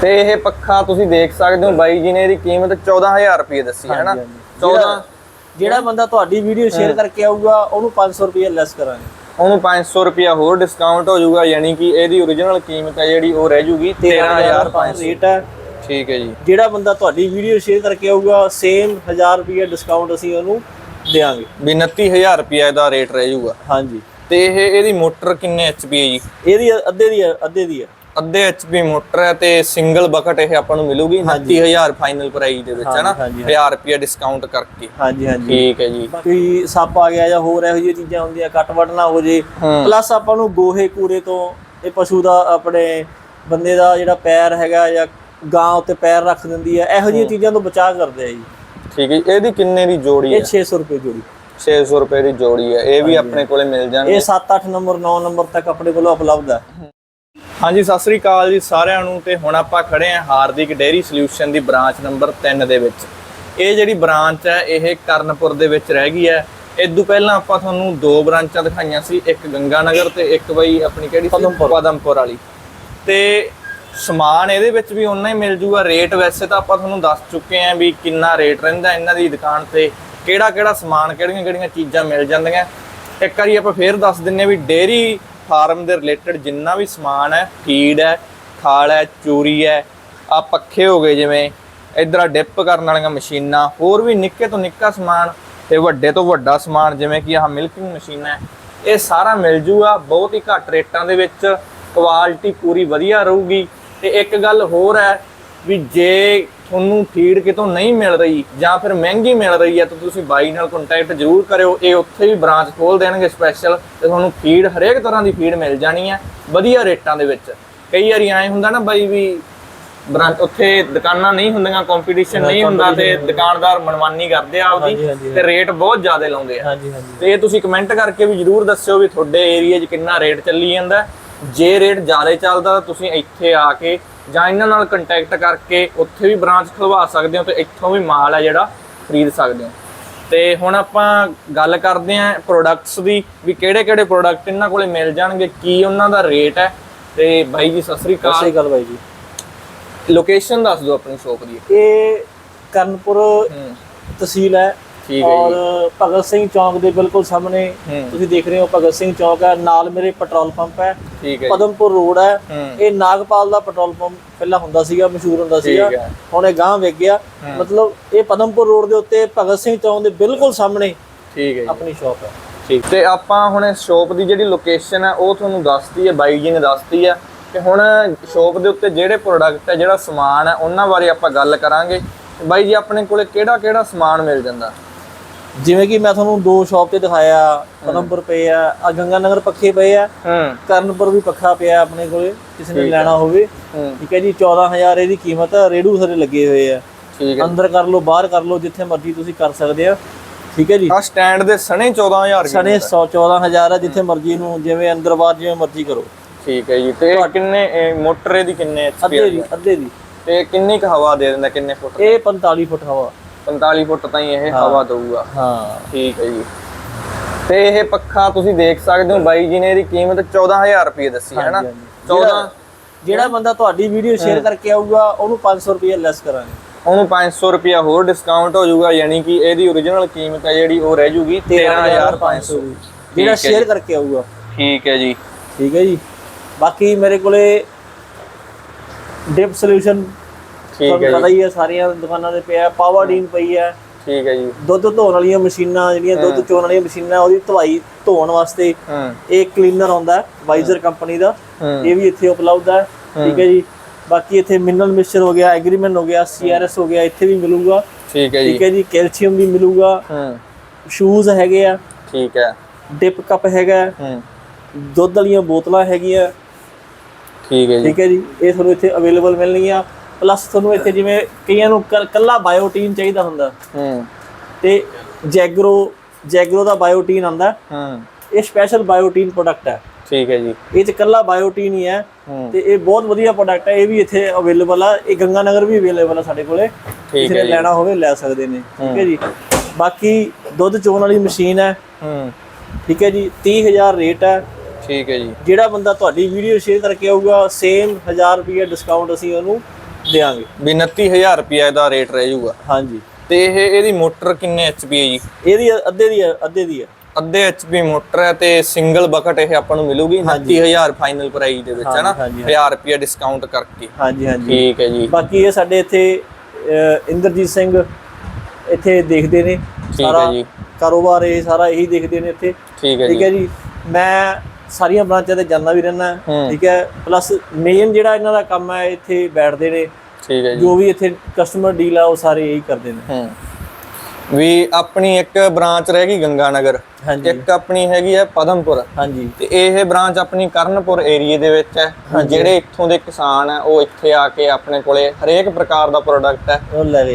ਤੇ ਇਹ ਪੱਖਾ ਤੁਸੀਂ ਦੇਖ ਸਕਦੇ ਹੋ ਬਾਈ ਜੀ ਨੇ ਇਹਦੀ ਕੀਮਤ 14000 ਰੁਪਏ ਦੱਸੀ ਹੈ ਨਾ? 14 ਜਿਹੜਾ ਬੰਦਾ ਤੁਹਾਡੀ ਵੀਡੀਓ ਸ਼ੇਅਰ ਕਰਕੇ ਆਊਗਾ ਉਹਨੂੰ 500 ਰੁਪਏ ਲੈਸ ਕਰਾਂਗੇ। ਉਹਨੂੰ 500 ਰੁਪਿਆ ਹੋਰ ਡਿਸਕਾਊਂਟ ਹੋ ਜਾਊਗਾ ਯਾਨੀ ਕਿ ਇਹਦੀ origignal ਕੀਮਤ ਹੈ ਜਿਹੜੀ ਉਹ ਰਹਿ ਜੂਗੀ 13500 ਰੇਟ ਹੈ। ਠੀਕ ਹੈ ਜੀ। ਜਿਹੜਾ ਬੰਦਾ ਤੁਹਾਡੀ ਵੀਡੀਓ ਸ਼ੇਅਰ ਕਰਕੇ ਆਊਗਾ ਸੇਮ 1000 ਰੁਪਏ ਡਿਸਕਾਊਂਟ ਅਸੀਂ ਉਹਨੂੰ ਦੇਵਾਂਗੇ। ਵੀ 29000 ਰੁਪਿਆ ਇਹਦਾ ਰੇਟ ਰਹਿ ਜੂਗਾ। ਹਾਂਜੀ। ਤੇ ਇਹ ਇਹਦੀ ਮੋਟਰ ਕਿੰਨੇ ਐਚਪੀ ਹੈ ਜੀ? ਇਹਦੀ ਅੱਧੇ ਦੀ ਹੈ ਅੱਧੇ ਦੀ ਹੈ। ਅੱਧੇ ਐਚਪੀ ਮੋਟਰ ਹੈ ਤੇ ਸਿੰਗਲ ਬਕਟ ਇਹ ਆਪਾਂ ਨੂੰ ਮਿਲੂਗੀ 29000 ਫਾਈਨਲ ਪ੍ਰਾਈਸ ਦੇ ਵਿੱਚ ਹੈ ਨਾ? ਹਾਂਜੀ, 1000 ਰੁਪਿਆ ਡਿਸਕਾਊਂਟ ਕਰਕੇ। ਹਾਂਜੀ ਹਾਂਜੀ। ਠੀਕ ਹੈ ਜੀ। ਕੋਈ ਸੱਪ ਆ ਗਿਆ ਜਾਂ ਹੋਰ ਇਹੋ ਜਿਹੀਆਂ ਚੀਜ਼ਾਂ ਹੁੰਦੀਆਂ ਕੱਟ ਵੱਢ ਨਾ ਹੋ ਜੇ। ਪਲੱਸ ਆਪਾਂ ਨੂੰ ਗੋਹੇ ਕੂੜੇ ਤੋਂ ਇਹ ਪਸ਼ੂ ਦਾ ਆਪਣੇ ਬੰਦੇ ਦਾ ਜਿਹੜਾ ਪੈਰ ਹੈਗਾ ਜਾਂ ਗਾਂ ਉੱਤੇ ਪੈਰ ਰੱਖ ਦਿੰਦੀ ਹੈ ਇਹੋ ਜਿਹੀਆਂ ਚੀਜ਼ਾਂ ਤੋਂ ਬਚਾਅ ਕਰਦੇ ਆ ਜੀ। ਠੀਕ ਹੈ। ਇਹਦੀ ਕਿੰਨੇ ਦੀ ਜੋੜੀ ਹੈ? ਇਹ 600 ਰੁਪਏ ਜੋੜੀ। 600 ਰੁਪਏ ਦੀ ਜੋੜੀ ਹੈ। ਇਹ ਵੀ ਆਪਣੇ ਕੋਲੇ ਮਿਲ ਜਾਣਗੇ। ਇਹ 7-8 ਨੰਬਰ 9 ਨੰਬਰ ਤੱਕ ਆਪਣੇ ਕੋਲ ਉਪਲਬਧ ਹੈ। ਹਾਂਜੀ ਸਤਿ ਸ੍ਰੀ ਅਕਾਲ ਜੀ ਸਾਰਿਆਂ ਨੂੰ ਤੇ ਹੁਣ ਆਪਾਂ ਖੜੇ ਆਂ ਹਾਰਦਿਕ ਡੇਅਰੀ ਸੋਲਿਊਸ਼ਨ ਦੀ ਬ੍ਰਾਂਚ ਨੰਬਰ 3 ਦੇ ਵਿੱਚ। ਇਹ ਜਿਹੜੀ ਬ੍ਰਾਂਚ ਹੈ ਇਹ ਕਰਨਪੁਰ ਦੇ ਵਿੱਚ ਰਹਿ ਗਈ ਹੈ। ਇਦੋਂ ਪਹਿਲਾਂ ਆਪਾਂ ਤੁਹਾਨੂੰ ਦੋ ਬ੍ਰਾਂਚਾਂ ਦਿਖਾਈਆਂ ਸੀ ਇੱਕ ਗੰਗਾਨਗਰ ਤੇ ਇੱਕ ਬਈ ਆਪਣੀ ਕਿਹੜੀ ਸੀ? ਪਦਮਪੁਰ। ਵਾਲੀ। ਤੇ ਸਮਾਨ ਇਹਦੇ ਵਿੱਚ ਵੀ ਉਨਾ ਹੀ ਮਿਲ ਜੂਗਾ। ਰੇਟ ਵੈਸੇ ਤਾਂ ਆਪਾਂ ਤੁਹਾਨੂੰ ਦੱਸ ਚੁੱਕੇ ਆਂ ਵੀ ਕਿੰਨਾ ਰੇਟ ਰਹਿੰਦਾ ਇਹਨਾਂ ਦੀ ਦੁਕਾਨ ਤੇ ਕਿਹੜਾ ਕਿਹੜਾ ਸਮਾਨ ਕਿਹੜੀਆਂ ਕਿਹੜੀਆਂ ਚੀਜ਼ਾਂ ਮਿਲ ਜਾਂਦੀਆਂ। ਇੱਕ ਵਾਰੀ ਆਪਾਂ ਫੇਰ ਦੱਸ ਦਿੰਨੇ ਆ ਵੀ ਡੇਅਰੀ ਫਾਰਮ ਦੇ ਰਿਲੇਟਡ ਜਿੰਨਾ ਵੀ ਸਮਾਨ ਹੈ, ਫੀਡ ਹੈ, ਖਾਲ ਹੈ, ਚੂਰੀ ਹੈ ਆ ਪੱਖੇ ਹੋ ਗਏ ਜਿਵੇਂ, ਇਧਰ ਆ ਡਿਪ ਕਰਨ ਵਾਲੀਆਂ ਮਸ਼ੀਨਾਂ, ਹੋਰ ਵੀ ਨਿੱਕੇ ਤੋਂ ਨਿੱਕਾ ਸਮਾਨ ਤੇ ਵੱਡੇ ਤੋਂ ਵੱਡਾ ਸਮਾਨ, ਜਿਵੇਂ ਕਿ ਆਹ ਮਿਲਕਿੰਗ ਮਸ਼ੀਨ ਹੈ, ਇਹ ਸਾਰਾ ਮਿਲ ਜੂਗਾ, ਬਹੁਤ ਹੀ ਘੱਟ ਰੇਟਾਂ ਦੇ ਵਿੱਚ ਕੁਆਲਿਟੀ ਪੂਰੀ ਵਧੀਆ ਰਹੂਗੀ ਤੇ ਇੱਕ ਗੱਲ ਹੋਰ ਹੈ ਵੀ ਜੇ ਤੁਹਾਨੂੰ ਫੀਡ ਕਿਤੋਂ ਨਹੀਂ ਮਿਲ ਰਹੀ ਜਾਂ ਫਿਰ ਮਹਿੰਗੀ ਮਿਲ ਰਹੀ ਹੈ ਤਾਂ ਤੁਸੀਂ ਬਾਈ ਨਾਲ ਕੰਟੈਕਟ ਜ਼ਰੂਰ ਕਰਿਓ। ਇਹ ਉੱਥੇ ਵੀ ਬ੍ਰਾਂਚ ਖੋਲ ਦੇਣਗੇ ਸਪੈਸ਼ਲ ਤੇ ਤੁਹਾਨੂੰ ਫੀਡ ਹਰੇਕ ਤਰ੍ਹਾਂ ਦੀ ਫੀਡ ਮਿਲ ਜਾਣੀ ਹੈ ਵਧੀਆ ਰੇਟਾਂ ਦੇ ਵਿੱਚ। ਕਈ ਵਾਰੀ ਐਂ ਹੁੰਦਾ ਨਾ ਬਾਈ ਵੀ ਬ੍ਰਾਂਚ ਉੱਥੇ ਦੁਕਾਨਾਂ ਨਹੀਂ ਹੁੰਦੀਆਂ ਕੰਪੀਟੀਸ਼ਨ ਨਹੀਂ ਹੁੰਦਾ ਤੇ ਦੁਕਾਨਦਾਰ ਮਨਮਾਨੀ ਕਰਦੇ ਆ ਆਪਦੀ ਤੇ ਰੇਟ ਬਹੁਤ ਜ਼ਿਆਦਾ ਲਾਉਂਦੇ ਆ। ਤੇ ਇਹ ਤੁਸੀਂ ਕਮੈਂਟ ਕਰਕੇ ਵੀ ਜਰੂਰ ਦੱਸਿਓ ਵੀ ਤੁਹਾਡੇ ਏਰੀਆ 'ਚ ਕਿੰਨਾ ਰੇਟ ਚੱਲੀ ਜਾਂਦਾ। ਜੇ ਰੇਟ ਜ਼ਿਆਦਾ ਚੱਲਦਾ ਤਾਂ ਤੁਸੀਂ ਇੱਥੇ ਆ ਕੇ ਜਾਂ ਇਹਨਾਂ ਨਾਲ ਕੰਟੈਕਟ ਕਰਕੇ ਉੱਥੇ ਵੀ ਬ੍ਰਾਂਚ ਖੁਲਵਾ ਸਕਦੇ ਹੋ ਤੇ ਇੱਥੋਂ ਵੀ ਮਾਲ ਹੈ ਜਿਹੜਾ ਖਰੀਦ ਸਕਦੇ ਹੋ। ਤੇ ਹੁਣ ਆਪਾਂ ਗੱਲ ਕਰਦੇ ਆਂ ਪ੍ਰੋਡਕਟਸ ਦੀ ਵੀ ਕਿਹੜੇ ਕਿਹੜੇ ਪ੍ਰੋਡਕਟ ਇਹਨਾਂ ਕੋਲੇ ਮਿਲ ਜਾਣਗੇ ਕੀ ਉਹਨਾਂ ਦਾ ਰੇਟ ਹੈ। ਤੇ ਬਾਈ ਜੀ ਸਤਿ ਸ੍ਰੀ ਅਕਾਲ। ਗੱਲ ਬਾਈ ਜੀ। ਲੋਕੇਸ਼ਨ ਦੱਸ ਦਿਓ ਆਪਣੀ ਸ਼ੋਪ ਦੀ। ਇਹ ਕਰਨਪੁਰ ਤਹਿਸੀਲ ਹੈ। ਠੀਕ ਹੈ ਔਰ ਭਗਤ ਸਿੰਘ ਚੌਂਕ ਦੇ ਬਿਲਕੁਲ ਸਾਹਮਣੇ ਤੁਸੀਂ ਦੇਖ ਰਹੇ ਹੋ ਭਗਤ ਸਿੰਘ ਚੌਂਕ ਹੈ। ਨਾਲ ਮੇਰੇ ਪੈਟਰੋਲ ਪੰਪ ਹੈ। ਠੀਕ ਹੈ। ਪਦਮਪੁਰ ਰੋਡ ਹੈ। ਇਹ ਨਾਗਪਾਲ ਦਾ ਪੈਟਰੋਲ ਪੰਪ ਪਹਿਲਾਂ ਹੁੰਦਾ ਸੀਗਾ ਮਸ਼ਹੂਰ ਹੁੰਦਾ ਸੀਗਾ। ਹੁਣ ਇਹ ਗਾਂਹ ਵਿਕ ਗਿਆ। ਮਤਲਬ ਇਹ ਪਦਮਪੁਰ ਰੋਡ ਦੇ ਉੱਤੇ ਭਗਤ ਸਿੰਘ ਚੌਂਕ ਦੇ ਬਿਲਕੁਲ ਸਾਹਮਣੇ ਠੀਕ ਹੈ ਆਪਣੀ ਸ਼ਾਪ ਹੈ। ਠੀਕ। ਤੇ ਆਪਾਂ ਹੁਣ ਇਸ ਸ਼ੋਪ ਦੀ ਜਿਹੜੀ ਲੋਕੇਸ਼ਨ ਹੈ ਉਹ ਤੁਹਾਨੂੰ ਦੱਸਤੀ ਹੈ ਬਾਈ ਜੀ ਨੇ ਦੱਸਤੀ ਹੈ। ਤੇ ਹੁਣ ਸ਼ੋਪ ਦੇ ਉੱਤੇ ਜਿਹੜੇ ਪ੍ਰੋਡਕਟ ਹੈ ਜਿਹੜਾ ਸਮਾਨ ਹੈ ਉਹਨਾਂ ਬਾਰੇ ਆਪਾਂ ਗੱਲ ਕਰਾਂਗੇ। ਬਾਈ ਜੀ ਆਪਣੇ ਕੋਲੇ ਕਿਹੜਾ ਕਿਹੜਾ ਸਮਾਨ ਮਿਲ ਜਾਂਦਾ? ਜਿਵੇਂ ਕਿ ਮੈਂ ਤੁਹਾਨੂੰ ਦੋ ਸ਼ਾਪ ਤੇ ਦਿਖਾਇਆ ਪਦਮਪੁਰ ਪਏ ਆ ਆ ਗੰਗਾਨਗਰ ਪੱਖੇ ਪਏ ਆ ਕਰਨਪੁਰ ਵੀ ਪੱਖਾ ਪਿਆ ਆਪਣੇ ਕੋਲੇ ਕਿਸੇ ਨੇ ਲੈਣਾ ਹੋਵੇ। ਠੀਕ ਹੈ ਜੀ 14000 ਇਹਦੀ ਕੀਮਤ ਆ ਰੇੜੂ ਸਾਰੇ ਲੱਗੇ ਹੋਏ ਆ। ਠੀਕ ਹੈ। ਅੰਦਰ ਕਰ ਲਓ ਬਾਹਰ ਕਰ ਲਓ ਜਿੱਥੇ ਮਰਜ਼ੀ ਤੁਸੀਂ ਕਰ ਸਕਦੇ ਆ। ਠੀਕ ਹੈ ਜੀ। ਆ ਸਟੈਂਡ ਦੇ ਸਣੇ 14000 ਸਣੇ 100 14000 ਆ ਜਿੱਥੇ ਮਰਜ਼ੀ ਨੂੰ ਜਿਵੇਂ ਅੰਦਰ ਬਾਹਰ ਜਿਵੇਂ ਮਰਜ਼ੀ ਕਰੋ। ਠੀਕ ਹੈ ਜੀ ਤੇ ਕਿੰਨੇ ਮੋਟਰ ਇਹਦੀ ਕਿੰਨੇ ਅੱਧੇ ਦੀ ਅੱਧੇ ਦੀ। ਤੇ ਕਿੰਨੀ ਕੁ ਹਵਾ ਦੇ ਦਿੰਦਾ ਕਿੰਨੇ ਫੁੱਟ ਇਹ 45 ਫੁੱਟ ਹਵਾ। 45 ਫੁੱਟ ਤਾਈਂ ਇਹ ਹਵਾ ਦਊਗਾ। ਹਾਂ। ਠੀਕ ਹੈ ਜੀ। ਤੇ ਇਹ ਪੱਖਾ ਤੁਸੀਂ ਦੇਖ ਸਕਦੇ ਹੋ ਬਾਈ ਜੀ ਨੇ ਇਹਦੀ ਕੀਮਤ 14000 ਰੁਪਏ ਦੱਸੀ ਹੈ ਨਾ। 14 ਜਿਹੜਾ ਬੰਦਾ ਤੁਹਾਡੀ ਵੀਡੀਓ ਸ਼ੇਅਰ ਕਰਕੇ ਆਊਗਾ ਉਹਨੂੰ 500 ਰੁਪਏ ਲੈਸ ਕਰਾਂਗੇ। ਉਹਨੂੰ 500 ਰੁਪਿਆ ਹੋਰ ਡਿਸਕਾਊਂਟ ਹੋ ਜਾਊਗਾ ਯਾਨੀ ਕਿ ਇਹਦੀ origignal ਕੀਮਤ ਹੈ ਜਿਹੜੀ ਉਹ ਰਹਿ ਜੂਗੀ 13500 ਜਿਹੜਾ ਸ਼ੇਅਰ ਕਰਕੇ ਆਊਗਾ। ਠੀਕ ਹੈ ਜੀ। ਠੀਕ ਹੈ ਜੀ। ਬਾਕੀ ਮੇਰੇ ਕੋਲੇ ਡਿਪ ਸੋਲੂਸ਼ਨ ਠੀਕ ਹੈ ਤੁਹਾਨੂੰ ਪਤਾ ਹੀ ਹੈ ਸਾਰੀਆਂ ਦੁਕਾਨਾਂ ਤੇ ਪਿਆ ਪਾਵਰਡੀਨ ਪਈ ਹੈ। ਠੀਕ ਹੈ ਜੀ। ਦੁੱਧ ਧੋਣ ਵਾਲੀਆਂ ਮਸ਼ੀਨਾਂ ਜਿਹੜੀਆਂ ਦੁੱਧ ਚੋਣ ਵਾਲੀਆਂ ਮਸ਼ੀਨਾਂ ਉਹਦੀ ਧਵਾਈ ਧੋਣ ਵਾਸਤੇ ਇਹ ਕਲੀਨਰ ਆਉਂਦਾ ਵਾਈਜ਼ਰ ਕੰਪਨੀ ਦਾ। ਇਹ ਵੀ ਇੱਥੇ ਉਪਲਬਧ ਹੈ ਠੀਕ ਹੈ ਜੀ। ਬਾਕੀ ਇੱਥੇ ਮਿਨਰਲ ਮਿਕਸਚਰ ਹੋ ਗਿਆ ਐਗਰੀਮੈਂਟ ਹੋ ਗਿਆ ਸੀਆਰਐਸ ਹੋ ਗਿਆ ਇੱਥੇ ਵੀ ਮਿਲੂਗਾ। ਠੀਕ ਹੈ ਜੀ। ਠੀਕ ਹੈ ਜੀ ਕੈਲਸ਼ੀਅਮ ਵੀ ਮਿਲੂਗਾ। ਹੂੰ। ਸ਼ੂਜ਼ ਹੈਗੇ ਆ। ਠੀਕ ਹੈ। ਡਿਪ ਕੱਪ ਹੈਗਾ ਹੂੰ। ਦੁੱਧ ਵਾਲੀਆਂ ਬੋਤਲਾਂ ਹੈਗੀਆਂ। ਠੀਕ ਹੈ ਜੀ। ਠੀਕ ਹੈ ਜੀ ਇਹ ਤੁਹਾਨੂੰ ਇੱਥੇ ਅਵੇਲੇਬਲ ਮਿਲਣਗੀਆਂ। ਪਲੱਸ ਤੁਹਾਨੂੰ ਇੱਥੇ ਜਿਵੇਂ ਕਈਆਂ ਨੂੰ ਕੱਲਾ ਬਾਇਓਟੀਨ ਚਾਹੀਦਾ ਹੁੰਦਾ। ਹੂੰ। ਤੇ ਜੈਗਰੋ ਜੈਗਰੋ ਦਾ ਬਾਇਓਟੀਨ ਆਂਦਾ। ਹੂੰ। ਇਹ ਸਪੈਸ਼ਲ ਬਾਇਓਟੀਨ ਪ੍ਰੋਡਕਟ ਹੈ। ਠੀਕ ਹੈ ਜੀ। ਇਹ ਚ ਕੱਲਾ ਬਾਇਓਟੀਨ ਹੀ ਹੈ। ਹੂੰ। ਤੇ ਇਹ ਬਹੁਤ ਵਧੀਆ ਪ੍ਰੋਡਕਟ ਹੈ। ਇਹ ਵੀ ਇੱਥੇ ਅਵੇਲੇਬਲ ਆ। ਇਹ ਗੰਗਾਨਗਰ ਵੀ ਅਵੇਲੇਬਲ ਆ ਸਾਡੇ ਕੋਲੇ। ਠੀਕ ਨੇ ਲੈਣਾ ਹੋਵੇ ਲੈ ਸਕਦੇ ਨੇ। ਠੀਕ ਹੈ ਜੀ। ਬਾਕੀ ਦੁੱਧ ਚੋਣ ਵਾਲੀ ਮਸ਼ੀਨ ਹੈ। ਹੂੰ। ਠੀਕ ਹੈ ਜੀ। 30000 ਰੇਟ ਹੈ। ਠੀਕ ਹੈ ਜੀ। ਜਿਹੜਾ ਬੰਦਾ ਤੁਹਾਡੀ ਵੀਡੀਓ ਸ਼ੇਅਰ ਕਰਕੇ ਆਊਗਾ ਸੇਮ 1000 ਰੁਪਏ ਡਿਸਕਾਊਂਟ ਅਸੀਂ ਉਹਨੂੰ ਦੇਾਂਗੇ ਵੀ 29000 ਰੁਪਏ ਦਾ ਰੇਟ ਰਹਿ ਜਾਊਗਾ। ਹਾਂਜੀ। ਤੇ ਇਹ ਇਹਦੀ ਮੋਟਰ ਕਿੰਨੇ ਐਚਪੀ ਹੈ ਜੀ? ਇਹਦੀ ਅੱਧੇ ਦੀ ਹੈ ਅੱਧੇ ਦੀ ਹੈ। ਅੱਧੇ ਐਚਪੀ ਮੋਟਰ ਹੈ ਤੇ ਸਿੰਗਲ ਬਕਟ ਇਹ ਆਪਾਂ ਨੂੰ ਮਿਲੂਗੀ 29000 ਫਾਈਨਲ ਪ੍ਰਾਈਸ ਦੇ ਵਿੱਚ ਹੈ ਨਾ? ਹਾਂਜੀ, 1000 ਰੁਪਏ ਡਿਸਕਾਊਂਟ ਕਰਕੇ। ਹਾਂਜੀ ਹਾਂਜੀ। ਠੀਕ ਹੈ ਜੀ। ਬਾਕੀ ਇਹ ਸਾਡੇ ਇੱਥੇ ਇੰਦਰਜੀਤ ਸਿੰਘ ਇੱਥੇ ਦੇਖਦੇ ਨੇ। ਸਾਰਾ। ਕਾਰੋਬਾਰ ਇਹ ਸਾਰਾ ਇਹੀ ਦੇਖਦੇ ਨੇ ਇੱਥੇ। ਠੀਕ ਹੈ ਜੀ। ਮੈਂ ਸਾਰੀਆਂ ਬ੍ਰਾਂਚਾਂ ਤੇ ਜਾਂਦਾ ਵੀ ਰਹਿਣਾ। ਠੀਕ ਹੈ ਪਲੱਸ ਮੇਨ ਜਿਹੜਾ ਇਹਨਾਂ ਦਾ ਕੰਮ ਹੈ ਇੱਥੇ ਬੈਠਦੇ ਨੇ। ਠੀਕ ਹੈ ਜੀ। ਜੋ ਵੀ ਇੱਥੇ ਕਸਟਮਰ ਡੀਲ ਆ ਉਹ ਸਾਰੇ ਇਹੀ ਕਰਦੇ ਨੇ। ਹੂੰ। ਵੀ ਆਪਣੀ ਇੱਕ ਬ੍ਰਾਂਚ ਰਹਿ ਗਈ ਗੰਗਾਨਗਰ। ਹਾਂਜੀ। ਇੱਕ ਆਪਣੀ ਹੈਗੀ ਹੈ ਪਦਮਪੁਰ। ਹਾਂਜੀ। ਤੇ ਇਹ ਬ੍ਰਾਂਚ ਆਪਣੀ ਕਰਨਪੁਰ ਏਰੀਏ ਦੇ ਵਿੱਚ ਹੈ। ਜਿਹੜੇ ਇੱਥੋਂ ਦੇ ਕਿਸਾਨ ਹੈ ਉਹ ਇੱਥੇ ਆ ਕੇ ਆਪਣੇ ਕੋਲੇ ਹਰੇਕ ਪ੍ਰਕਾਰ ਦਾ ਪ੍ਰੋਡਕਟ ਹੈ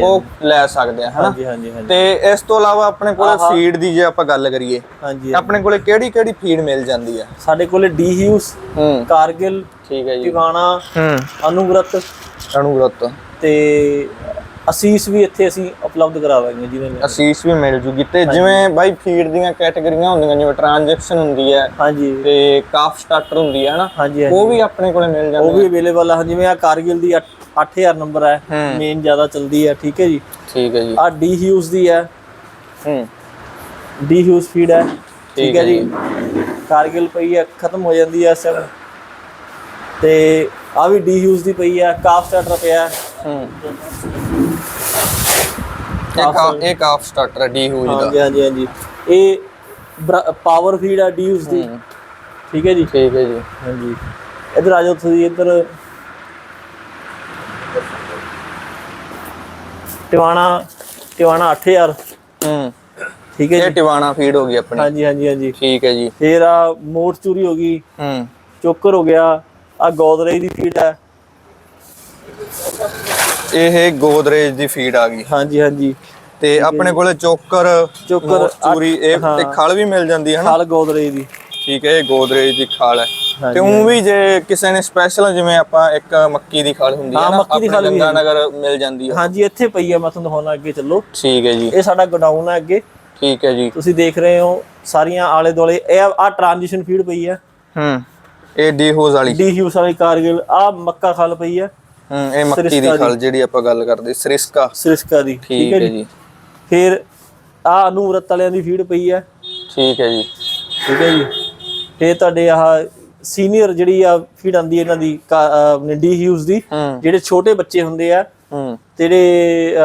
ਉਹ ਲੈ ਸਕਦੇ ਆ ਹਨਾ? ਹਾਂਜੀ ਹਾਂਜੀ ਹਾਂਜੀ। ਤੇ ਇਸ ਤੋਂ ਇਲਾਵਾ ਆਪਣੇ ਕੋਲੇ ਫੀਡ ਦੀ ਜੇ ਆਪਾਂ ਗੱਲ ਕਰੀਏ ਹਾਂਜੀ ਆਪਣੇ ਕੋਲੇ ਕਿਹੜੀ ਕਿਹੜੀ ਫੀਡ ਮਿਲ ਜਾਂਦੀ ਹੈ? ਸਾਡੇ ਕੋਲੇ ਡੀ ਹਿਊਸ ਕਾਰਗਿਲ ਠੀਕ ਹੈ ਜੀ। ਟਿਵਾਣਾ ਹੂੰ। ਅਨੁਵਰਤ ਅਣੂਗ੍ਰਤ ਤੇ ਅਸੀਸ ਵੀ ਇੱਥੇ ਅਸੀਂ ਉਪਲਬਧ ਕਰਾਵਾਂਗੇ ਨਾਲ ਅਸੀਸ ਵੀ ਮਿਲ ਜੂਗੀ। ਤੇ ਜਿਵੇਂ ਬਾਈ ਫੀਡ ਦੀਆਂ ਕੈਟਾਗਰੀਆਂ ਹੁੰਦੀਆਂ ਜਿਵੇਂ ਟ੍ਰਾਂਜੈਕਸ਼ਨ ਹੁੰਦੀ ਹੈ ਹਾਂਜੀ। ਤੇ ਕਾਫ ਸਟਾਰਟਰ ਹੁੰਦੀ ਹੈ ਹਨਾ? ਹਾਂਜੀ ਹਾਂਜੀ। ਉਹ ਵੀ ਆਪਣੇ ਕੋਲੇ ਮਿਲ ਉਹ ਜਾਂਦੇ ਵੀ ਅਵੇਲੇਬਲ ਆ। ਜਿਵੇਂ ਆ ਕਾਰਗਿਲ ਦੀ 8000 ਨੰਬਰ ਹੈ ਹੂੰ। ਮੇਨ ਜ਼ਿਆਦਾ ਚਲਦੀ ਹੈ ਠੀਕ ਹੈ ਜੀ? ਠੀਕ ਹੈ ਜੀ। ਆ ਡੀ ਹਿਊਸ ਦੀ ਹੈ। ਹੂੰ। ਡੀ ਹਿਊਸ ਫੀਡ ਹੈ ਠੀਕ ਹੈ ਜੀ? ਕਾਰਗਿਲ ਪਈ ਹੈ ਖਤਮ ਹੋ ਜਾਂਦੀ ਹੈ ਸਰ ਤੇ ਆ ਵੀ ਡੀ ਹਿਊਸ ਦੀ ਪਈ ਹੈ ਕਾਫ ਸਟਾਰਟਰ ਪਿਆ। ਹੈ। ਇਹ ਕਾ ਇਹ ਕਾਫ ਸਟਾਰਟਰ ਡੀ ਹੂਜ ਦਾ। ਹਾਂਜੀ ਹਾਂਜੀ ਹਾਂਜੀ। ਇਹ ਪਾਵਰ ਫੀਡ ਹੈ ਡੀ ਹਿਊਸ ਦੀ। ਠੀਕ ਹੈ ਜੀ? ਠੀਕ ਹੈ ਜੀ। ਹਾਂਜੀ। ਇੱਧਰ ਆ ਜਾਓ ਤੁਸੀਂ ਇੱਧਰ। ਟਿਵਾਣਾ ਟਿਵਾਣਾ 8000 ਹੂੰ। ਠੀਕ ਹੈ ਇਹ ਜੀ ਟਿਵਾਣਾ ਫੀਡ ਹੋ ਗਈ ਆਪਣੀ। ਹਾਂਜੀ ਹਾਂਜੀ ਹਾਂਜੀ। ਠੀਕ ਹੈ ਜੀ। ਫੇਰ ਆ ਮੋਟ ਚੂਰੀ ਹੋ ਗਈ। ਹੂੰ। ਚੋਕਰ ਹੋ ਗਿਆ। ਆ ਗੋਦਰੇਜ ਦੀ ਫੀਡ ਹੈ। ਇਹ ਗੋਦਰੇਜ ਦੀ ਫੀਡ ਆ ਗਈ। ਹਾਂਜੀ ਹਾਂਜੀ। ਤੇ ਆਪਣੇ ਕੋਲੇ ਚੋਕਰ ਚੋਕਰ, ਚੂਰੀ ਇਹ ਤੇ ਖਲ ਵੀ ਮਿਲ ਜਾਂਦੀ ਹੈ ਨਾ? ਖਾਲ ਗੋਦਰੇਜ ਦੀ। ਠੀਕ ਹੈ ਇਹ ਗੋਦਰੇਜ ਦੀ ਖਾਲ ਹੈ। ਤੇ ਉਹ ਵੀ ਜੇ ਕਿਸੇ ਨੇ ਸਪੈਸ਼ਲ ਜਿਵੇਂ ਆਪਾਂ ਇੱਕ ਮੱਕੀ ਦੀ ਖਾਲ ਹੁੰਦੀ ਹੈ ਨਾ ਮੱਕੀ ਦੀ ਖਲ ਵੀ ਹੈ। ਗੰਗਾਨਗਰ ਮਿਲ ਜਾਂਦੀ ਹੈ। ਹਾਂਜੀ ਇੱਥੇ ਪਈ ਹੈ ਮੈਂ ਤੁਹਾਨੂੰ ਦਿਖਾਉਣਾ ਅੱਗੇ ਚੱਲੋ। ਠੀਕ ਹੈ ਜੀ। ਇਹ ਸਾਡਾ ਗੋਡਾਊਨ ਹੈ ਅੱਗੇ। ਠੀਕ ਹੈ ਜੀ। ਤੁਸੀਂ ਦੇਖ ਰਹੇ ਹੋ ਸਾਰੀਆਂ ਆਲੇ ਦੁਆਲੇ ਇਹ ਆ ਟ੍ਰਾਂਜੀਸ਼ਨ ਫੀਡ ਪਈ ਹੈ ਹੂੰ ਇਹ ਡੀ ਹੋਜ਼ ਵਾਲੀ। ਡੀ ਹਿਊਸ ਵਾਲੀ ਕਾਰਗਿਲ ਆ ਮੱਕਾ ਖਲ ਪਈ ਹੈ ਹੂੰ ਇਹ ਮੱਕੀ ਦੀ। ਖਲ ਜਿਹੜੀ ਆਪਾਂ ਗੱਲ ਕਰਦੇ ਸਰਿਸਕਾ। ਸਰਿਸਕਾ ਦੀ ਠੀਕ ਹੈ ਜੀ। ਫਿਰ ਆ ਅਨੂਰਤ ਵਾਲਿਆਂ ਦੀ ਫੀਡ ਪਈ ਹੈ। ਠੀਕ ਹੈ ਜੀ। ਠੀਕ ਹੈ ਜੀ। ਫਿਰ ਤੁਹਾਡੇ ਆਹ ਸੀਨੀਅਰ ਜਿਹੜੀ ਆ ਫੀਡ ਆਂਦੀ ਇਹਨਾਂ ਦੀ ਆਪਣੇ ਡੀ ਹਿਊਸ ਦੀ ਜਿਹੜੇ ਛੋਟੇ ਬੱਚੇ ਹੁੰਦੇ ਆ ਜਿਹੜੇ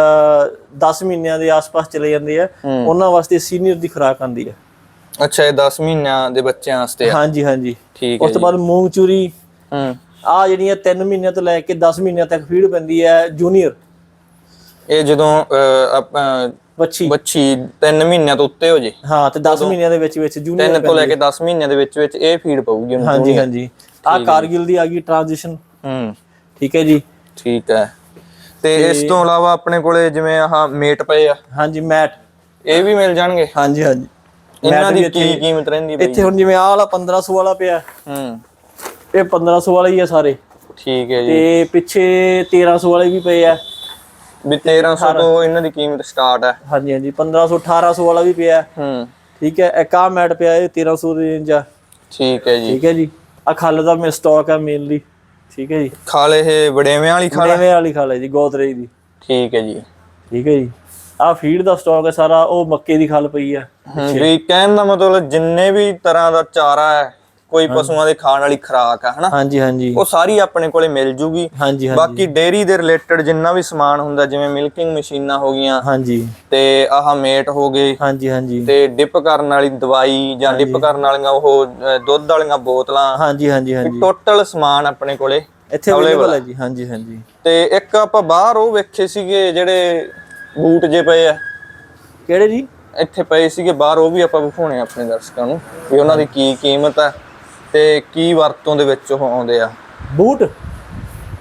10 ਮਹੀਨਿਆਂ ਦੇ ਆਸ-ਪਾਸ ਚਲੇ ਜਾਂਦੇ ਆ। ਉਹਨਾਂ ਵਾਸਤੇ ਸੀਨੀਅਰ ਦੀ ਖੁਰਾਕ ਆਂਦੀ ਹੈ। ਅੱਛਾ ਇਹ 10 ਮਹੀਨਿਆਂ ਦੇ ਬੱਚਿਆਂ ਵਾਸਤੇ ਆ। ਹਾਂਜੀ ਹਾਂਜੀ। ਠੀਕ ਹੈ ਉਸ ਤੋਂ ਬਾਅਦ ਮੂੰਗ ਚੂਰੀ ਹੂੰ। ਆ ਜਿਹੜੀਆਂ 3 ਮਹੀਨਿਆਂ ਤੋਂ ਲੈ ਕੇ 10 ਮਹੀਨਿਆਂ ਤੱਕ ਫੀਡ ਪੈਂਦੀ ਹੈ ਜੂਨੀਅਰ ਇਹ ਜਦੋਂ ਬੱਚੀ। ਬੱਚੀ 3 ਮਹੀਨਿਆਂ ਤੋਂ ਉੱਤੇ ਹੋ ਜੇ। ਹਾਂ ਤੇ 10 ਮਹੀਨਿਆਂ ਦੇ ਵਿੱਚ ਵਿੱਚ ਜੂਨੀਅਰ 3 ਤੋਂ ਲੈ ਕੇ 10 ਮਹੀਨਿਆਂ ਦੇ ਵਿੱਚ ਵਿੱਚ ਇਹ ਫੀਡ ਪਊਗੀ ਉਹਨੂੰ ਹਾਂਜੀ ਹਾਂਜੀ। ਆ ਕਾਰਗਿਲ ਦੀ ਆ ਗਈ ਟ੍ਰਾਂਜੀਸ਼ਨ ਹੂੰ। ਠੀਕ ਹੈ ਜੀ। ਠੀਕ ਹੈ। ਤੇ ਇਸ ਤੋਂ ਇਲਾਵਾ ਆਪਣੇ ਕੋਲੇ ਜਿਵੇਂ ਆਹ ਮੇਟ ਪਏ ਆ। ਹਾਂਜੀ ਮੈਟ ਇਹ ਵੀ ਮਿਲ ਜਾਣਗੇ? ਹਾਂਜੀ ਹਾਂਜੀ। ਇਹਨਾਂ ਦੀ ਕੀ ਕੀਮਤ ਰਹਿੰਦੀ ਇੱਥੇ ਹੁਣ ਜਿਵੇਂ ਆਹ ਵਾਲਾ 1500 ਵਾਲਾ ਪਿਆ। ਹੂੰ। ਇਹ 1500 ਵਾਲਾ ਹੀ ਆ ਸਾਰੇ। ਠੀਕ ਹੈ ਜੀ। ਤੇ ਪਿੱਛੇ 1300 ਵਾਲੇ ਵੀ ਪਏ ਆ। ਵੀ 1300 ਤੋਂ ਇਹਨਾਂ ਦੀ ਕੀਮਤ ਸਟਾਰਟ ਹੈ ਹਾਂਜੀ ਹਾਂਜੀ 1500 1800 ਵਾਲਾ ਵੀ ਪਿਆ। ਹੂੰ। ਠੀਕ ਹੈ ਇੱਕ ਆਹ ਮੈਟ ਪਿਆ ਇਹ 1300 ਦੀ ਰੇਂਜ ਆ। ਠੀਕ ਹੈ ਜੀ। ਠੀਕ ਹੈ ਜੀ। ਆ ਖੱਲ ਦਾ ਮੇ ਸਟਾਕ ਆ ਮੇਨਲੀ ਠੀਕ ਹੈ ਜੀ। ਖਾਲ ਇਹ ਵੜੇਵੇਂ ਵਾਲੀ ਖਾਲ? ਨਵੇਂ ਵਾਲੀ ਖੱਲ ਹੈ ਜੀ ਗੋਦਰੇਜ ਦੀ। ਠੀਕ ਹੈ ਜੀ। ਠੀਕ ਹੈ ਜੀ। ਆ ਫੀਡ ਦਾ ਸਟਾਕ ਹੈ ਸਾਰਾ ਉਹ ਮੱਕੇ ਦੀ ਖੱਲ ਪਈ ਆ। ਵੀ ਕਹਿਣ ਦਾ ਮਤਲਬ ਜਿੰਨੇ ਵੀ ਤਰ੍ਹਾਂ ਦਾ ਚਾਰਾ ਹੈ ਕੋਈ ਪਸ਼ੂਆਂ ਦੇ ਖਾਣ ਵਾਲੀ ਖੁਰਾਕ ਹੈ ਹਨਾ? ਹਾਂਜੀ ਹਾਂਜੀ। ਉਹ ਸਾਰੀ ਆਪਣੇ ਕੋਲੇ ਮਿਲ ਜੂਗੀ। ਹਾਂਜੀ ਹਾਂਜੀ। ਬਾਕੀ ਡੇਅਰੀ ਦੇ ਰਿਲੇਟਡ ਜਿੰਨਾ ਵੀ ਸਮਾਨ ਹੁੰਦਾ ਜਿਵੇਂ ਮਿਲਕਿੰਗ ਮਸ਼ੀਨਾਂ ਹੋ ਗਈਆਂ ਹਾਂਜੀ। ਤੇ ਆਹ ਮੇਟ ਹੋ ਗਏ ਹਾਂਜੀ ਹਾਂਜੀ। ਤੇ ਡਿਪ ਕਰਨ ਵਾਲੀ ਦਵਾਈ ਜਾਂ ਡਿਪ ਕਰਨ ਵਾਲੀਆਂ ਉਹ ਅ, ਦੁੱਧ ਵਾਲੀਆਂ ਬੋਤਲਾਂ ਹਾਂਜੀ ਹਾਂਜੀ ਹਾਂਜੀ। ਟੋਟਲ ਸਮਾਨ ਆਪਣੇ ਕੋਲੇ ਇੱਥੇ ਅਵੇਲੇਬਲ ਹੈ ਜੀ। ਹਾਂਜੀ ਹਾਂਜੀ। ਤੇ ਇੱਕ ਆਪਾਂ ਬਾਹਰ ਉਹ ਵੇਖੇ ਸੀਗੇ ਜਿਹੜੇ ਬੂਟ ਜੇ ਪਏ ਆ। ਕਿਹੜੇ ਜੀ? ਇੱਥੇ ਪਏ ਸੀਗੇ ਬਾਹਰ ਉਹ ਵੀ ਆਪਾਂ ਵਿਖਾਉਣੇ ਆ ਆਪਣੇ ਦਰਸ਼ਕਾਂ ਨੂੰ ਵੀ ਉਹਨਾਂ ਦੀ ਕੀ ਕੀਮਤ ਹੈ ਤੇ ਕੀ ਵਰਤੋਂ ਦੇ ਵਿੱਚ ਉਹ ਆਉਂਦੇ ਆ? ਬੂਟ?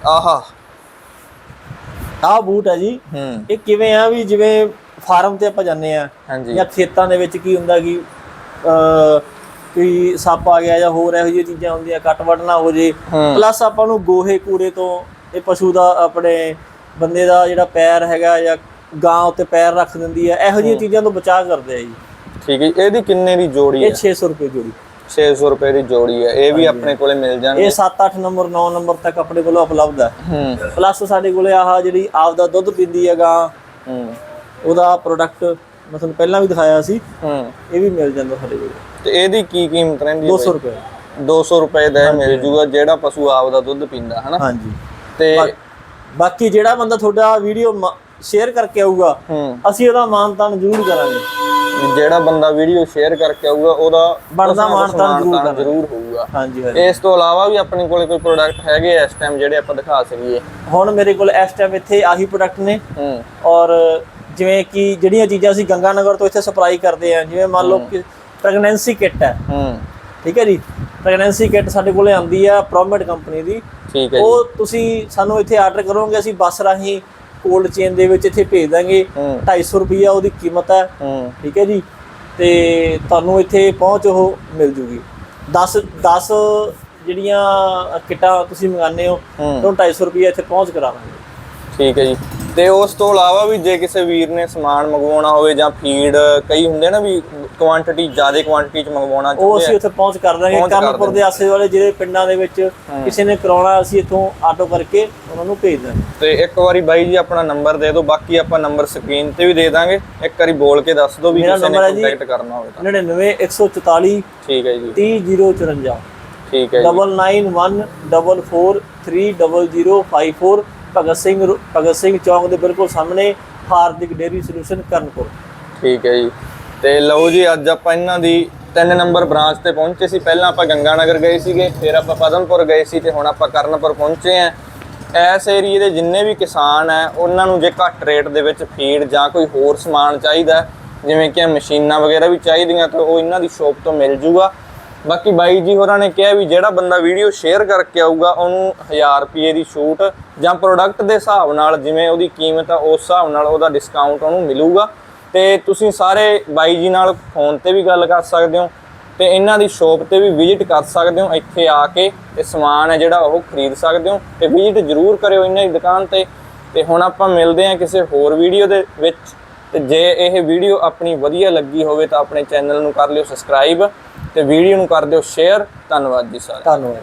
ਆਹਾ। ਆਹ ਬੂਟ ਹੈ ਜੀ। ਹੂੰ। ਇਹ ਕਿਵੇਂ ਆ ਵੀ ਜਿਵੇਂ ਫਾਰਮ ਤੇ ਆਪਾਂ ਜਾਂਦੇ ਆ ਹਾਂਜੀ। ਜਾਂ ਖੇਤਾਂ ਦੇ ਵਿੱਚ ਕੀ ਹੁੰਦਾ ਕਿ ਅ ਕੋਈ ਸੱਪ ਆ ਗਿਆ ਜਾਂ ਹੋਰ ਇਹੋ ਜਿਹੀਆਂ ਚੀਜ਼ਾਂ ਹੁੰਦੀਆਂ ਕੱਟ ਵੱਢ ਨਾ ਹੋ ਜੇ। ਪਲੱਸ ਆਪਾਂ ਨੂੰ ਗੋਹੇ ਕੂੜੇ ਤੋਂ ਇਹ ਪਸ਼ੂ ਦਾ ਆਪਣੇ ਬੰਦੇ ਦਾ ਜਿਹੜਾ ਪੈਰ ਹੈਗਾ ਜਾਂ ਗਾਂ ਉੱਤੇ ਪੈਰ ਰੱਖ ਦਿੰਦੀ ਹੈ ਇਹੋ ਜਿਹੀਆਂ ਚੀਜ਼ਾਂ ਤੋਂ ਬਚਾਅ ਕਰਦੇ ਆ ਜੀ। ਠੀਕ ਹੈ। ਇਹਦੀ ਕਿੰਨੇ ਦੀ ਜੋੜੀ ਇਹ ਹੈ 600 ਰੁਪਏ ਜੋੜੀ। 600 ਰੁਪਏ ਦੀ ਜੋੜੀ ਹੈ ਇਹ ਵੀ ਆਪਣੇ ਕੋਲੇ ਮਿਲ ਜਾਣਗੇ। ਇਹ 7-8 ਨੰਬਰ 9 ਨੰਬਰ ਤੱਕ ਆਪਣੇ ਕੋਲ ਉਪਲਬਧ ਹੈ। ਪਲੱਸ ਸਾਡੇ ਕੋਲੇ ਆਹ ਜਿਹੜੀ ਆਪ ਦਾ ਦੁੱਧ ਪੀਂਦੀ ਹੈ ਗਾਂ ਹੂੰ। ਉਹਦਾ ਪ੍ਰੋਡਕਟ ਮੈਂ ਤੁਹਾਨੂੰ ਪਹਿਲਾਂ ਵੀ ਦਿਖਾਇਆ ਸੀ। ਇਹ ਵੀ ਮਿਲ ਜਾਂਦਾ ਸਾਡੇ ਕੋਲ। ਤੇ ਇਹਦੀ ਕੀ ਕੀਮਤ ਰਹਿੰਦੀ ਹੈ 200 ਰੁਪਏ। ਬਾਈ? 200 ਰੁਪਏ ਦਾ ਮਿਲ ਜੂਗਾ ਜਿਹੜਾ ਪਸ਼ੂ ਆਪ ਦਾ ਦੁੱਧ ਪੀਂਦਾ ਹਨਾ? ਹਾਂਜੀ। ਤੇ ਬਾਕੀ ਜਿਹੜਾ ਬੰਦਾ ਤੁਹਾਡਾ ਵੀਡੀਓ ਸ਼ੇਅਰ ਕਰਕੇ ਆਊਗਾ ਅਸੀਂ ਉਹਦਾ ਮਾਨਤਾਨ ਜ਼ਰੂਰ ਕਰਾਂਗੇ। ਜਿਹੜਾ ਬੰਦਾ ਵੀਡੀਓ ਸ਼ੇਅਰ ਕਰਕੇ ਆਊਗਾ ਉਹਦਾ ਬਣਦਾ ਕੁਛ ਨਾ ਕੁਛ ਮਾਣ-ਤਾਣ ਜ਼ਰੂਰ ਹੋਊਗਾ। ਹਾਂਜੀ ਹਾਂਜੀ। ਇਸ ਤੋਂ ਇਲਾਵਾ ਵੀ ਆਪਣੇ ਕੋਲੇ ਕੋਈ ਪ੍ਰੋਡਕਟ ਹੈਗੇ ਇਸ ਟਾਈਮ ਜਿਹੜੇ ਆਪਾਂ ਦਿਖਾ ਸਕੀਏ। ਹੁਣ ਮੇਰੇ ਕੋਲ ਇਸ ਟਾਈਮ ਇੱਥੇ ਆਹੀ ਪ੍ਰੋਡਕਟ ਨੇ। ਹੂੰ। ਔਰ ਜਿਵੇਂ ਕਿ ਜਿਹੜੀਆਂ ਚੀਜ਼ਾਂ ਅਸੀਂ ਗੰਗਾਨਗਰ ਤੋਂ ਇੱਥੇ ਸਪਲਾਈ ਕਰਦੇ ਆ ਜਿਵੇਂ ਮੰਨ ਲਓ ਕਿ ਪ੍ਰੈਗਨੈਂਸੀ ਕਿੱਟ ਹੈ। ਹੂੰ। ਠੀਕ ਹੈ ਜੀ? ਪ੍ਰੈਗਨੈਂਸੀ ਕਿੱਟ ਸਾਡੇ ਕੋਲੇ ਆਉਂਦੀ ਆ ਪ੍ਰੋਮਿਟ ਕੰਪਨੀ ਦੀ। ਠੀਕ ਹੈ ਜੀ। ਉਹ ਤੁਸੀਂ ਸਾਨੂੰ ਇੱਥੇ ਆਰਡਰ ਕਰੋਗੇ ਅਸੀਂ ਬੱਸ ਰਾਹੀਂ ਕੋਲਡ ਚੇਨ ਦੇ ਵਿੱਚ ਇੱਥੇ ਭੇਜ ਦਾਂਗੇ। ਹੂੰ। 250 ਰੁਪਈਆ ਉਹਦੀ ਕੀਮਤ ਹੈ। ਠੀਕ ਹੈ ਜੀ? ਤੇ ਤੁਹਾਨੂੰ ਇੱਥੇ ਪਹੁੰਚ ਉਹ ਮਿਲ ਜੂਗੀ। 10 10 ਜਿਹੜੀਆਂ ਕਿੱਟਾਂ ਤੁਸੀਂ ਮੰਗਾਉਂਦੇ ਹੋ ਤੁਹਾਨੂੰ 250 ਰੁਪਈਆ ਇੱਥੇ ਪਹੁੰਚ ਕਰਾਵਾਂਗੇ। ਠੀਕ ਹੈ ਜੀ। ਤੇ ਉਸ ਤੋਂ ਇਲਾਵਾ ਵੀ ਜੇ ਕਿਸੇ ਵੀਰ ਨੇ ਸਮਾਨ ਮੰਗਵਾਉਣਾ ਹੋਵੇ ਜਾਂ ਫੀਡ ਕਈ ਹੁੰਦੇ ਨਾ ਵੀ ਕੁਆਂਟੀਟੀ ਜ਼ਿਆਦਾ ਕੁਆਂਟੀਟੀ ਚ ਮੰਗਵਾਉਣਾ ਉਹ ਚਾਹੁੰਦੇ ਅਸੀਂ ਆ। ਉੱਥੇ ਪਹੁੰਚ ਕਰ ਦਾਂਗੇ। ਪਹੁੰਚ ਕਰ ਕਰਨਪੁਰ ਦੇ ਆਸੇ ਵਾਲੇ ਜਿਹੜੇ ਪਿੰਡਾਂ ਦੇ ਵਿੱਚ ਕਿਸੇ ਨੇ ਕਰਾਉਣਾ ਅਸੀਂ ਇੱਥੋਂ ਆਟੋ ਕਰਕੇ ਉਹਨਾਂ ਨੂੰ ਭੇਜ ਦਾਂਗੇ ਤੇ ਇੱਕ ਵਾਰੀ ਬਾਈ ਜੀ ਆਪਣਾ ਨੰਬਰ ਦੇ ਦਿਓ ਬਾਕੀ ਆਪਾਂ ਨੰਬਰ ਸਕਰੀਨ ਤੇ ਵੀ ਦੇ ਦਾਂਗੇ। ਇੱਕ ਵਾਰੀ ਬੋਲ ਕੇ ਦੱਸ ਦਿਓ ਵੀ ਕਿਸੇ ਨੇ ਕੰਟੈਕਟ ਕਰਨਾ ਹੋਵੇ ਤਾਂ। 99 144 ਠੀਕ ਹੈ ਜੀ। 30054 ਠੀਕ ਹੈ ਜੀ। 9914430054 ਭਗਤ ਸਿੰਘ ਭਗਤ ਸਿੰਘ ਚੌਂਕ ਦੇ ਬਿਲਕੁਲ ਸਾਹਮਣੇ ਹਾਰਦਿਕ ਡੇਰੀ ਸੋਲੂਸ਼ਨ ਕਰਨਪੁਰ। ਠੀਕ ਹੈ ਜੀ। ਤੇ ਲਓ ਜੀ, ਅੱਜ ਆਪਾਂ ਇਹਨਾਂ ਦੀ 3 ਨੰਬਰ ਬ੍ਰਾਂਚ ਤੇ ਪਹੁੰਚੇ ਸੀ। ਪਹਿਲਾਂ ਆਪਾਂ ਗੰਗਾਨਗਰ ਗਏ ਸੀਗੇ, ਫਿਰ ਆਪਾਂ ਪਦਮਪੁਰ ਗਏ ਸੀ ਤੇ ਹੁਣ ਆਪਾਂ ਕਰਨਪੁਰ ਪਹੁੰਚੇ ਆਂ। ਇਸ ਏਰੀਏ ਦੇ ਜਿੰਨੇ ਵੀ ਕਿਸਾਨ ਆ, ਉਹਨਾਂ ਨੂੰ ਜੇ ਘੱਟ ਰੇਟ ਦੇ ਵਿੱਚ ਫੀਡ ਜਾਂ ਕੋਈ ਹੋਰ ਸਮਾਨ ਚਾਹੀਦਾ, ਜਿਵੇਂ ਕਿ ਮਸ਼ੀਨਾਂ ਵਗੈਰਾ ਵੀ ਚਾਹੀਦੀਆਂ, ਤਾਂ ਉਹ ਇਹਨਾਂ ਦੀ ਸ਼ੋਪ ਤੋਂ ਮਿਲ ਜੂਗਾ। ਬਾਕੀ ਬਾਈ ਜੀ ਹੋਰਾਂ ਨੇ ਕਿਹਾ ਵੀ ਜਿਹੜਾ ਬੰਦਾ ਵੀਡੀਓ ਸ਼ੇਅਰ ਕਰਕੇ ਆਊਗਾ, ਉਹਨੂੰ 1000 ਰੁਪਏ ਦੀ ਛੂਟ ਜਾਂ ਪ੍ਰੋਡਕਟ ਦੇ ਹਿਸਾਬ ਨਾਲ, ਜਿਵੇਂ ਉਹਦੀ ਕੀਮਤ ਆ, ਉਸ ਹਿਸਾਬ ਨਾਲ ਉਹਦਾ ਡਿਸਕਾਊਂਟ ਉਹਨੂੰ ਮਿਲੂਗਾ। ਤੇ ਤੁਸੀਂ ਸਾਰੇ ਬਾਈ ਜੀ ਨਾਲ ਫੋਨ ਤੇ ਵੀ ਗੱਲ ਕਰ ਸਕਦੇ ਹੋ ਤੇ ਇਹਨਾਂ ਦੀ ਸ਼ੋਪ ਤੇ ਵੀ ਵਿਜ਼ਿਟ ਕਰ ਸਕਦੇ ਹੋ, ਇੱਥੇ ਆ ਕੇ ਤੇ ਸਮਾਨ ਹੈ ਜਿਹੜਾ ਉਹ ਖਰੀਦ ਸਕਦੇ ਹੋ ਤੇ ਵਿਜ਼ਿਟ ਜ਼ਰੂਰ ਕਰਿਓ ਇਹਨਾਂ ਦੀ ਦੁਕਾਨ ਤੇ ਤੇ ਹੁਣ ਆਪਾਂ ਮਿਲਦੇ ਹਾਂ ਕਿਸੇ ਹੋਰ ਵੀਡੀਓ ਦੇ ਵਿੱਚ ਤੇ ਜੇ ਇਹ ਵੀਡੀਓ ਆਪਣੀ ਵਧੀਆ ਲੱਗੀ ਹੋਵੇ ਤਾਂ ਆਪਣੇ ਚੈਨਲ ਨੂੰ ਕਰ ਲਿਓ ਸਬਸਕ੍ਰਾਈਬ ਤੇ ਵੀਡੀਓ ਨੂੰ ਕਰ ਦਿਓ ਸ਼ੇਅਰ, ਧੰਨਵਾਦ ਜੀ ਸਾਰੇ ਧੰਨਵਾਦ।